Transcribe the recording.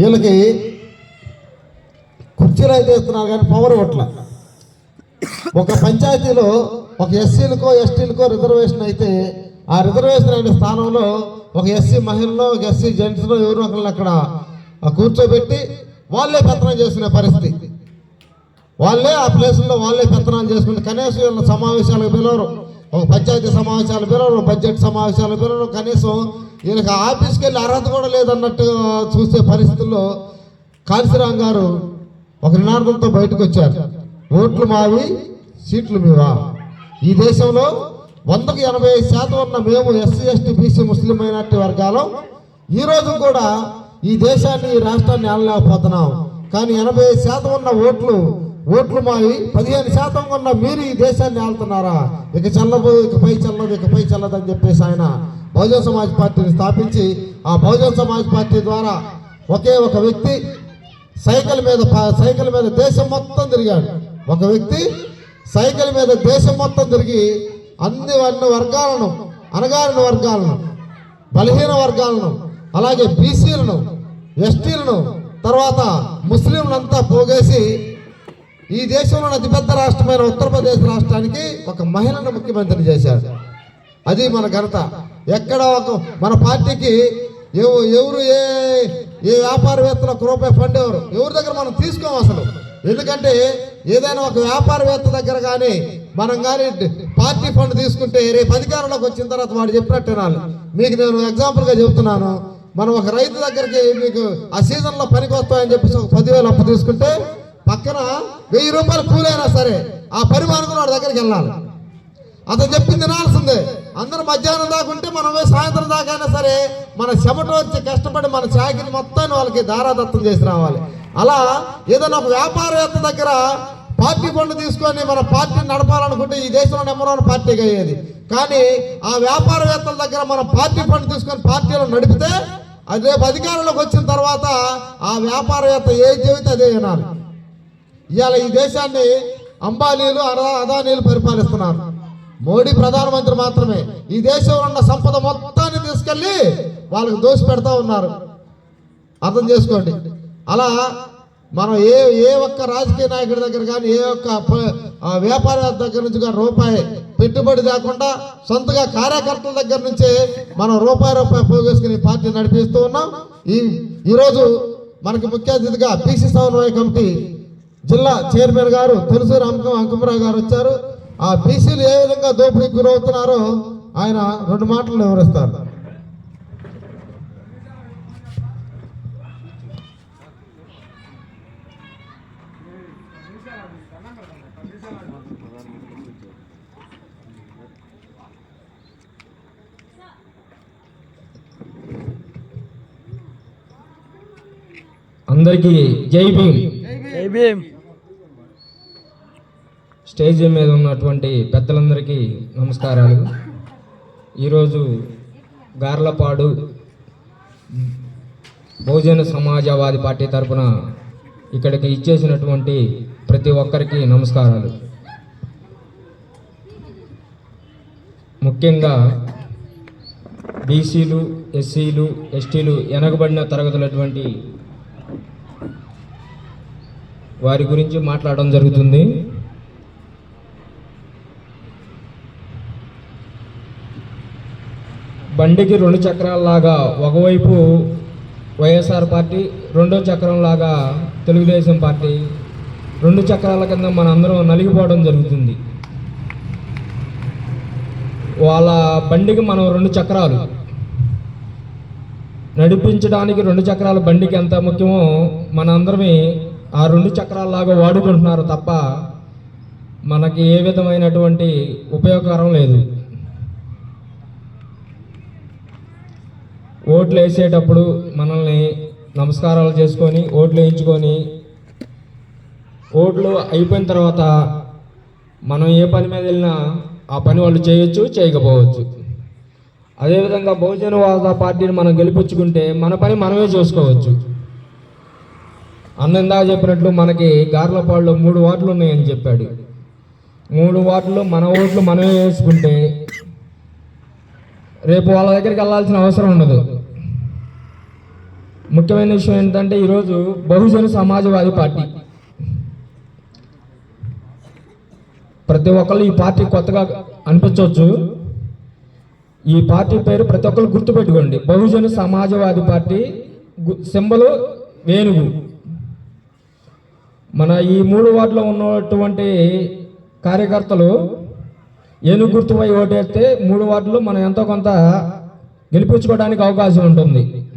వీళ్ళకి కుర్చీలు అయితే ఇస్తున్నారు కానీ పవర్ ఇవ్వట్ల ఒక పంచాయతీలో ఒక ఎస్సీలకో ఎస్టీలకో రిజర్వేషన్ అయితే ఆ రిజర్వేషన్ అయిన స్థానంలో ఒక ఎస్సీ మహిళలో ఒక ఎస్సీ జెంట్స్లో ఎవరు ఒకరిని అక్కడ కూర్చోబెట్టి వాళ్ళే పెత్తనం చేసుకునే పరిస్థితి. వాళ్ళే ఆ ప్లేసుల్లో వాళ్ళే పెత్తనాలు చేసుకుంటే కనీసం వీళ్ళ సమావేశాలకు పిలవరు. ఒక పంచాయతీ సమావేశాలు పిలవరు బడ్జెట్ సమావేశాలు పిలవరు కనీసం వీళ్ళకి ఆఫీస్కి వెళ్ళి అర్హత కూడా లేదన్నట్టు చూసే పరిస్థితుల్లో కాశీరాం గారు ఒక నినాదంతో బయటకు వచ్చారు. ఓట్లు మావి సీట్లు మీవా? ఈ దేశంలో వందకు ఎనభై శాతం ఉన్న మేము ఎస్సీ ఎస్టీ బీసీ ముస్లిం మైనార్టీ వర్గాలు. ఈ రోజు కూడా ఈ దేశాన్ని ఈ రాష్ట్రాన్ని ఆడలేకపోతున్నాం కానీ ఎనభై శాతం ఉన్న ఓట్లు ఓట్లు మావి పదిహేను శాతం ఉన్న మీరు ఈ దేశాన్ని ఆళ్తున్నారా ఇక చల్లదు ఇకపై చల్లదు ఇకపై చెప్పేసి ఆయన బహుజన సమాజ్ పార్టీని స్థాపించి ఆ బహుజన సమాజ్ పార్టీ ద్వారా ఒకే ఒక వ్యక్తి సైకిల్ మీద సైకిల్ మీద దేశం మొత్తం తిరిగాడు. ఒక వ్యక్తి సైకిల్ మీద దేశం మొత్తం తిరిగి అన్ని అన్ని వర్గాలను అనగారిన వర్గాలను బలహీన వర్గాలను అలాగే బీసీలను ఎస్టీలను తర్వాత ముస్లింలంతా పోగేసి ఈ దేశంలోని అతిపెద్ద రాష్ట్రమైన ఉత్తరప్రదేశ్ రాష్ట్రానికి ఒక మహిళను ముఖ్యమంత్రిని చేశాడు. అది మన ఘనత. ఎక్కడ ఒక మన పార్టీకి ఎవరు ఏ ఏ వ్యాపారవేత్తల ఒక రూపాయి ఫండ్ ఎవరు? ఎవరి దగ్గర మనం తీసుకోం అసలు? ఎందుకంటే ఏదైనా ఒక వ్యాపారవేత్త దగ్గర కానీ మనం కానీ పార్టీ ఫండ్ తీసుకుంటే రేపు అధికారంలోకి వచ్చిన తర్వాత వాడు చెప్పినట్టు వినాలి. మీకు నేను ఎగ్జాంపుల్గా చెబుతున్నాను మనం ఒక రైతు దగ్గరికి మీకు ఆ సీజన్లో పనికి వస్తామని చెప్పేసి ఒక పదివేలు అప్పు తీసుకుంటే పక్కన వెయ్యి రూపాయలు కూలైనా సరే ఆ పరిమాణం వాడి దగ్గరికి వెళ్ళాలి. అతను చెప్పింది తినాల్సిందే అందరూ మధ్యాహ్నం దాకా ఉంటే మనం సాయంత్రం దాకా అయినా సరే మన చెమట వచ్చి కష్టపడి మన చాకిని మొత్తాన్ని వాళ్ళకి దారాదత్తం చేసి రావాలి. అలా ఏదైనా ఒక వ్యాపారవేత్త దగ్గర పార్టీ ఫండ్ తీసుకొని మన పార్టీని నడపాలనుకుంటే ఈ దేశంలో నెంబర్ వన్ పార్టీగా అయ్యేది. కానీ ఆ వ్యాపారవేత్తల దగ్గర మన పార్టీ ఫండ్ తీసుకొని పార్టీలో నడిపితే అది రేపు అధికారంలోకి వచ్చిన తర్వాత ఆ వ్యాపారవేత్త ఏ చెబితే అదే వినాలి. ఇవాళ ఈ దేశాన్ని అంబానీలు అదా అదానీలు పరిపాలిస్తున్నారు. మోడీ ప్రధానమంత్రి మాత్రమే. ఈ దేశంలో ఉన్న సంపద మొత్తాన్ని తీసుకెళ్ళి వాళ్ళకి దోసి పెడతా ఉన్నారు. అర్థం చేసుకోండి. అలా మనం ఏ ఏ ఒక్క రాజకీయ నాయకుడి దగ్గర కానీ ఏ ఒక్క వ్యాపారి దగ్గర నుంచి కానీ రూపాయి పెట్టుబడి లేకుండా సొంతగా కార్యకర్తల దగ్గర నుంచే మనం రూపాయి రూపాయి పోగేసుకుని పార్టీ నడిపిస్తూ ఉన్నాం. ఈ ఈరోజు మనకి ముఖ్య అతిథిగా బీసీ సమన్వయ కమిటీ జిల్లా చైర్మన్ గారు తెలుసు అంకం అంకమరావు గారు వచ్చారు. ఆ బీసీలు ఏ విధంగా దోపిడీకి గురవుతున్నారో ఆయన రెండు మాటలు వివరిస్తారు. అందరికీ జై భీమ్. జై భీమ్. స్టేజ్ మీద ఉన్నటువంటి పెద్దలందరికీ నమస్కారాలు. ఈరోజు గార్లపాడు బహుజన సమాజవాది పార్టీ తరపున ఇక్కడికి ఇచ్చేసినటువంటి ప్రతి ఒక్కరికి నమస్కారాలు. ముఖ్యంగా బీసీలు ఎస్సీలు ఎస్టీలు వెనకబడిన తరగతులటువంటి వారి గురించి మాట్లాడడం జరుగుతుంది. బండికి రెండు చక్రాలలాగా ఒకవైపు వైఎస్ఆర్ పార్టీ రెండో చక్రంలాగా తెలుగుదేశం పార్టీ. రెండు చక్రాల కింద మన అందరం నలిగిపోవడం జరుగుతుంది. వాళ్ళ బండికి మనం రెండు చక్రాలు. నడిపించడానికి రెండు చక్రాల బండికి ఎంత ముఖ్యమో మన అందరమే ఆ రెండు చక్రాలలాగా వాడుకుంటున్నారు తప్ప మనకి ఏ విధమైనటువంటి ఉపయోగకరం లేదు. ఓట్లు వేసేటప్పుడు మనల్ని నమస్కారాలు చేసుకొని ఓట్లు వేయించుకొని ఓట్లు అయిపోయిన తర్వాత మనం ఏ పని మీద వెళ్ళినా ఆ పని వాళ్ళు చేయొచ్చు చేయకపోవచ్చు. అదేవిధంగా బహుజనవాద పార్టీని మనం గెలిపించుకుంటే మన పని మనమే చూసుకోవచ్చు. అన్నందా చెప్పినట్లు మనకి గార్లపాడులో మూడు వార్డులు ఉన్నాయని చెప్పాడు. మూడు వార్డులు మన ఓట్లు మనమే వేసుకుంటే రేపు వాళ్ళ దగ్గరికి వెళ్ళాల్సిన అవసరం ఉండదు. ముఖ్యమైన విషయం ఏంటంటే ఈరోజు బహుజన సమాజవాది పార్టీ. ప్రతి ఒక్కళ్ళు ఈ పార్టీ కొత్తగా అనిపించవచ్చు. ఈ పార్టీ పేరు ప్రతి ఒక్కరు గుర్తుపెట్టుకోండి. బహుజన సమాజవాది పార్టీ గు- సింబలు వేణుగు మన ఈ మూడు వార్డులో ఉన్నటువంటి కార్యకర్తలు ఏనుగు గుర్తుపై ఓటేస్తే మూడు వార్డులు మనం ఎంతో కొంత గెలిపించుకోవడానికి అవకాశం ఉంటుంది.